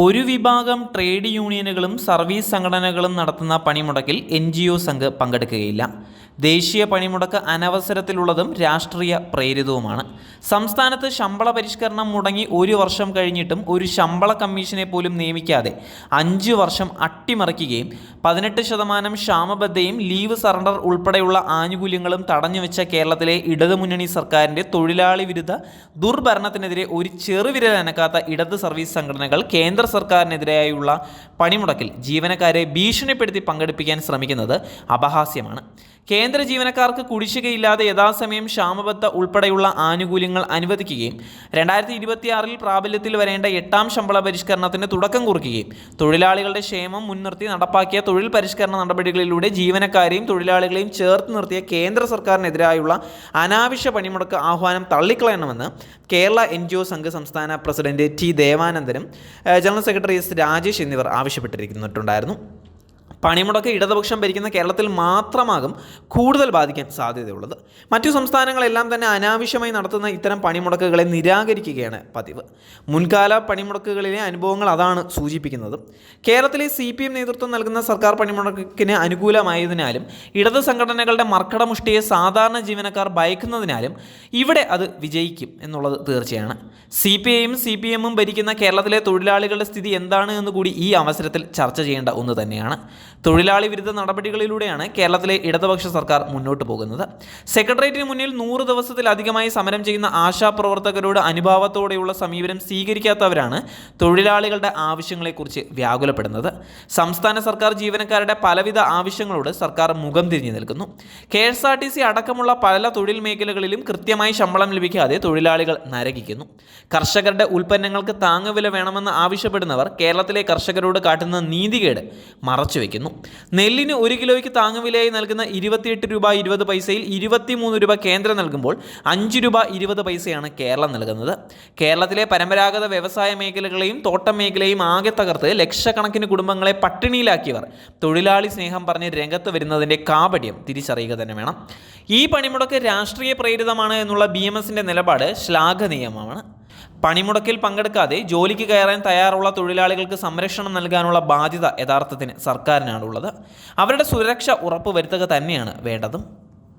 ഒരു വിഭാഗം trade യൂണിയനുകളും service സംഘടനകളും നടത്തുന്ന പണിമുടക്കിൽ എൻ ജി ഒ സംഘ് പങ്കെടുക്കുകയില്ല. ദേശീയ പണിമുടക്ക് അനവസരത്തിലുള്ളതും രാഷ്ട്രീയ പ്രേരിതവുമാണ്. സംസ്ഥാനത്ത് ശമ്പള പരിഷ്കരണം മുടങ്ങി ഒരു വർഷം കഴിഞ്ഞിട്ടും ഒരു ശമ്പള കമ്മീഷനെ പോലും നിയമിക്കാതെ അഞ്ച് വർഷം അട്ടിമറിക്കുകയും പതിനെട്ട് ശതമാനം ക്ഷാമബദ്ധയും ലീവ് സറണ്ടർ ഉൾപ്പെടെയുള്ള ആനുകൂല്യങ്ങളും തടഞ്ഞുവെച്ച കേരളത്തിലെ ഇടതുമുന്നണി സർക്കാരിന്റെ തൊഴിലാളി വിരുദ്ധ ദുർഭരണത്തിനെതിരെ ഒരു ചെറുവിരൽ അനക്കാത്ത ഇടത് സർവീസ് സംഘടനകൾ കേന്ദ്ര സർക്കാരിനെതിരായുള്ള പണിമുടക്കിൽ ജീവനക്കാരെ ഭീഷണിപ്പെടുത്തി പങ്കെടുപ്പിക്കാൻ ശ്രമിക്കുന്നത് അപഹാസ്യമാണ്. കേന്ദ്ര ജീവനക്കാർക്ക് കുടിശ്ശികയില്ലാതെ യഥാസമയം ക്ഷാമബത്ത ഉൾപ്പെടെയുള്ള ആനുകൂല്യങ്ങൾ അനുവദിക്കുകയും രണ്ടായിരത്തി ഇരുപത്തിയാറിൽ പ്രാബല്യത്തിൽ വരേണ്ട എട്ടാം ശമ്പള പരിഷ്കരണത്തിന് തുടക്കം കുറിക്കുകയും തൊഴിലാളികളുടെ ക്ഷേമം മുൻനിർത്തി നടപ്പാക്കിയ തൊഴിൽ പരിഷ്കരണ നടപടികളിലൂടെ ജീവനക്കാരെയും തൊഴിലാളികളെയും ചേർത്ത് നിർത്തിയ കേന്ദ്ര സർക്കാരിനെതിരായുള്ള അനാവശ്യ പണിമുടക്ക് ആഹ്വാനം തള്ളിക്കളയണമെന്ന് Kerala N G O Sangh സംസ്ഥാന പ്രസിഡന്റ് ടി ദേവാനന്ദനും ജനറൽ സെക്രട്ടറി എസ് രാജേഷ് എന്നിവർ ആവശ്യപ്പെട്ടിരിക്കുന്നിട്ടുണ്ടായിരുന്നു. പണിമുടക്ക് ഇടതുപക്ഷം ഭരിക്കുന്ന കേരളത്തിൽ മാത്രമാകും കൂടുതൽ ബാധിക്കാൻ സാധ്യതയുള്ളത്. മറ്റു സംസ്ഥാനങ്ങളെല്ലാം തന്നെ അനാവശ്യമായി നടത്തുന്ന ഇത്തരം പണിമുടക്കുകളെ നിരാകരിക്കുകയാണ് പതിവ്. മുൻകാല പണിമുടക്കുകളിലെ അനുഭവങ്ങൾ അതാണ് സൂചിപ്പിക്കുന്നത്. കേരളത്തിലെ സി പി എം നേതൃത്വം നൽകുന്ന സർക്കാർ പണിമുടക്കിന് അനുകൂലമായതിനാലും ഇടത് സംഘടനകളുടെ മർക്കടമുഷ്ടിയെ സാധാരണ ജീവനക്കാർ ഭയക്കുന്നതിനാലും ഇവിടെ അത് വിജയിക്കും എന്നുള്ളത് തീർച്ചയാണ്. സി പി ഐയും സി പി എമ്മും ഭരിക്കുന്ന കേരളത്തിലെ തൊഴിലാളികളുടെ സ്ഥിതി എന്താണ് എന്ന് കൂടി ഈ അവസരത്തിൽ ചർച്ച ചെയ്യേണ്ട ഒന്ന് തന്നെയാണ്. തൊഴിലാളി വിരുദ്ധ നടപടികളിലൂടെയാണ് കേരളത്തിലെ ഇടതുപക്ഷ സർക്കാർ മുന്നോട്ട് പോകുന്നത്. സെക്രട്ടേറിയറ്റിന് മുന്നിൽ നൂറ് ദിവസത്തിലധികമായി സമരം ചെയ്യുന്ന ആശാപ്രവർത്തകരോട് അനുഭാവത്തോടെയുള്ള സമീപനം സ്വീകരിക്കാത്തവരാണ് തൊഴിലാളികളുടെ ആവശ്യങ്ങളെക്കുറിച്ച് വ്യാകുലപ്പെടുന്നത്. സംസ്ഥാന സർക്കാർ ജീവനക്കാരുടെ പലവിധ ആവശ്യങ്ങളോട് സർക്കാർ മുഖം തിരിഞ്ഞു നിൽക്കുന്നു. K S R T C അടക്കമുള്ള പല തൊഴിൽ മേഖലകളിലും കൃത്യമായി ശമ്പളം ലഭിക്കാതെ തൊഴിലാളികൾ നരകിക്കുന്നു. കർഷകരുടെ ഉൽപ്പന്നങ്ങൾക്ക് താങ്ങുവില വേണമെന്ന് ആവശ്യപ്പെടുന്നവർ കേരളത്തിലെ കർഷകരോട് കാട്ടുന്ന നീതികേട് മറച്ചുവെക്കുന്നു. നെല്ലിന് ഒരു കിലോയ്ക്ക് താങ്ങുവിലയായി നൽകുന്ന ഇരുപത്തിയെട്ട് രൂപ ഇരുപത് പൈസയിൽ ഇരുപത്തിമൂന്ന് രൂപ കേന്ദ്രം നൽകുമ്പോൾ അഞ്ച് രൂപ ഇരുപത് പൈസയാണ് കേരളം നൽകുന്നത്. കേരളത്തിലെ പരമ്പരാഗത വ്യവസായ മേഖലകളെയും തോട്ടം മേഖലയും ആകെ തകർത്ത് ലക്ഷക്കണക്കിന് കുടുംബങ്ങളെ പട്ടിണിയിലാക്കിയവർ. തൊഴിലാളി സ്നേഹം പറഞ്ഞ് രംഗത്ത് വരുന്നതിന്റെ കാപട്യം തിരിച്ചറിയുക തന്നെ വേണം. ഈ പണിമുടക്ക് രാഷ്ട്രീയ പ്രേരിതമാണ് എന്നുള്ള ബി എം എസിന്റെ നിലപാട് ശ്ലാഘനീയമാണ്. പണിമുടക്കിൽ പങ്കെടുക്കാതെ ജോലിക്ക് കയറാൻ തയ്യാറുള്ള തൊഴിലാളികൾക്ക് സംരക്ഷണം നൽകാനുള്ള ബാധ്യത യഥാർത്ഥത്തിന് സർക്കാരിനാണുള്ളത്. അവരുടെ സുരക്ഷ ഉറപ്പുവരുത്തുക തന്നെയാണ് വേണ്ടതും.